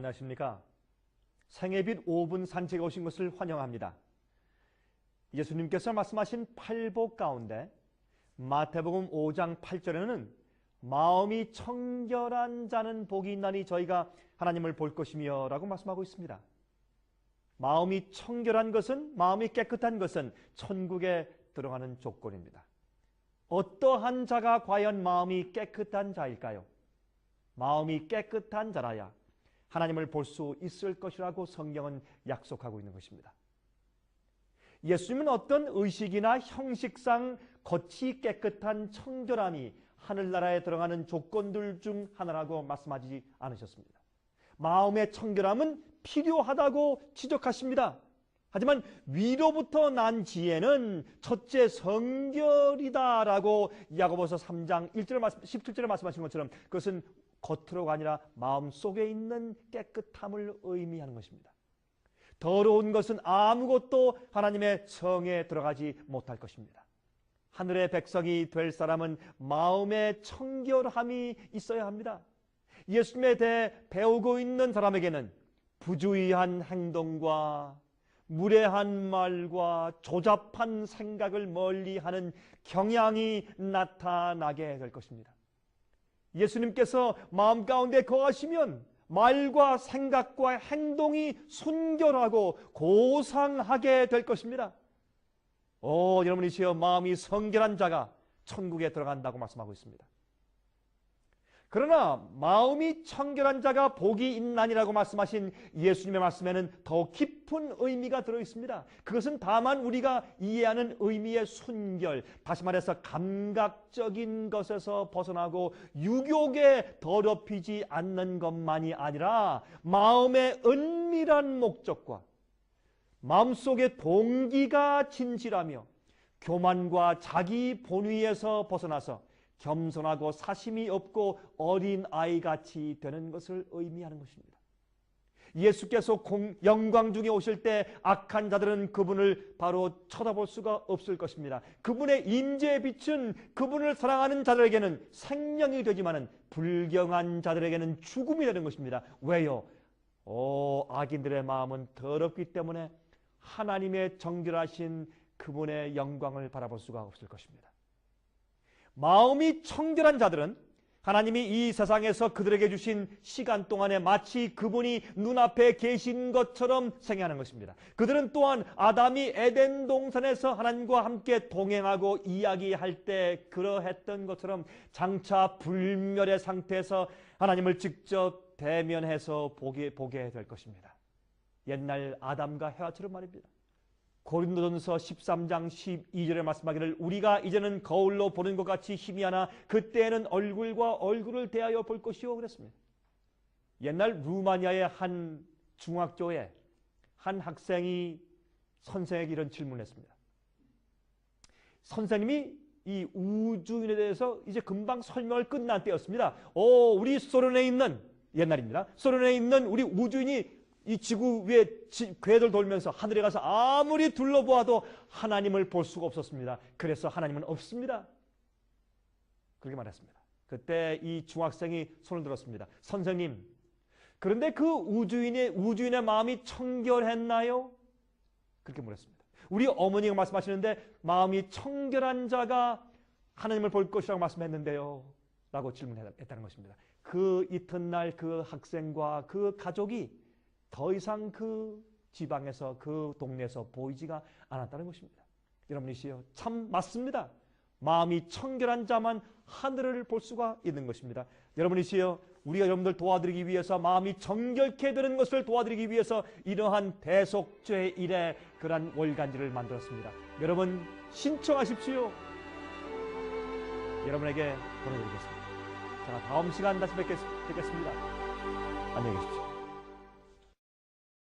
안녕하십니까? 생애빛 5분 산책에 오신 것을 환영합니다. 예수님께서 말씀하신 팔복 가운데 마태복음 5장 8절에는 마음이 청결한 자는 복이 있나니 저희가 하나님을 볼 것이며 라고 말씀하고 있습니다. 마음이 청결한 것은 마음이 깨끗한 것은 천국에 들어가는 조건입니다. 어떠한 자가 과연 마음이 깨끗한 자일까요? 마음이 깨끗한 자라야 하나님을 볼 수 있을 것이라고 성경은 약속하고 있는 것입니다. 예수님은 어떤 의식이나 형식상 겉이 깨끗한 청결함이 하늘나라에 들어가는 조건들 중 하나라고 말씀하지 않으셨습니다. 마음의 청결함은 필요하다고 지적하십니다. 하지만 위로부터 난 지혜는 첫째 성결이다라고 야고보서 3장 1절에 말씀, 17절에 말씀하신 것처럼 그것은 겉으로가 아니라 마음 속에 있는 깨끗함을 의미하는 것입니다. 더러운 것은 아무것도 하나님의 성에 들어가지 못할 것입니다. 하늘의 백성이 될 사람은 마음의 청결함이 있어야 합니다. 예수님에 대해 배우고 있는 사람에게는 부주의한 행동과 무례한 말과 조잡한 생각을 멀리 하는 경향이 나타나게 될 것입니다. 예수님께서 마음 가운데 거하시면 말과 생각과 행동이 순결하고 고상하게 될 것입니다. 오, 여러분이시여 마음이 성결한 자가 천국에 들어간다고 말씀하고 있습니다. 그러나 마음이 청결한 자가 복이 있나니라고 말씀하신 예수님의 말씀에는 더 깊은 의미가 들어 있습니다. 그것은 다만 우리가 이해하는 의미의 순결, 다시 말해서 감각적인 것에서 벗어나고 유욕에 더럽히지 않는 것만이 아니라 마음의 은밀한 목적과 마음속의 동기가 진실하며 교만과 자기 본위에서 벗어나서 겸손하고 사심이 없고 어린 아이 같이 되는 것을 의미하는 것입니다. 예수께서 공, 영광 중에 오실 때 악한 자들은 그분을 바로 쳐다볼 수가 없을 것입니다. 그분의 임재의 빛은 그분을 사랑하는 자들에게는 생명이 되지만은 불경한 자들에게는 죽음이 되는 것입니다. 왜요? 오, 악인들의 마음은 더럽기 때문에 하나님의 정결하신 그분의 영광을 바라볼 수가 없을 것입니다. 마음이 청결한 자들은 하나님이 이 세상에서 그들에게 주신 시간 동안에 마치 그분이 눈앞에 계신 것처럼 생각하는 것입니다. 그들은 또한 아담이 에덴 동산에서 하나님과 함께 동행하고 이야기할 때 그러했던 것처럼 장차 불멸의 상태에서 하나님을 직접 대면해서 보게, 보게 될 것입니다. 옛날 아담과 해와처럼 말입니다. 고린도전서 13장 12절에 말씀하기를 우리가 이제는 거울로 보는 것 같이 힘이 하나 그때에는 얼굴과 얼굴을 대하여 볼 것이요 그랬습니다. 옛날 루마니아의 한 중학교에 한 학생이 선생에게 이런 질문을 했습니다. 선생님이 이 우주인에 대해서 이제 금방 설명을 끝난 때였습니다. 오, 우리 소련에 있는 옛날입니다. 소련에 있는 우리 우주인이 이 지구 위에 궤를 돌면서 하늘에 가서 아무리 둘러보아도 하나님을 볼 수가 없었습니다. 그래서 하나님은 없습니다. 그렇게 말했습니다. 그때 이 중학생이 손을 들었습니다. 선생님, 그런데 그 우주인의 우주인의 마음이 청결했나요? 그렇게 물었습니다. 우리 어머니가 말씀하시는데 마음이 청결한 자가 하나님을 볼 것이라고 말씀했는데요. 라고 질문했다는 것입니다. 그 이튿날 그 학생과 그 가족이 더 이상 그 지방에서 그 동네에서 보이지가 않았다는 것입니다. 여러분이시여 참 맞습니다. 마음이 청결한 자만 하늘을 볼 수가 있는 것입니다. 여러분이시여 우리가 여러분들 도와드리기 위해서 마음이 정결케 되는 것을 도와드리기 위해서 이러한 대속죄 일에 그러한 월간지를 만들었습니다. 여러분 신청하십시오. 여러분에게 보내드리겠습니다. 자 다음 시간 다시 뵙겠 습니다. 안녕히 계십시오.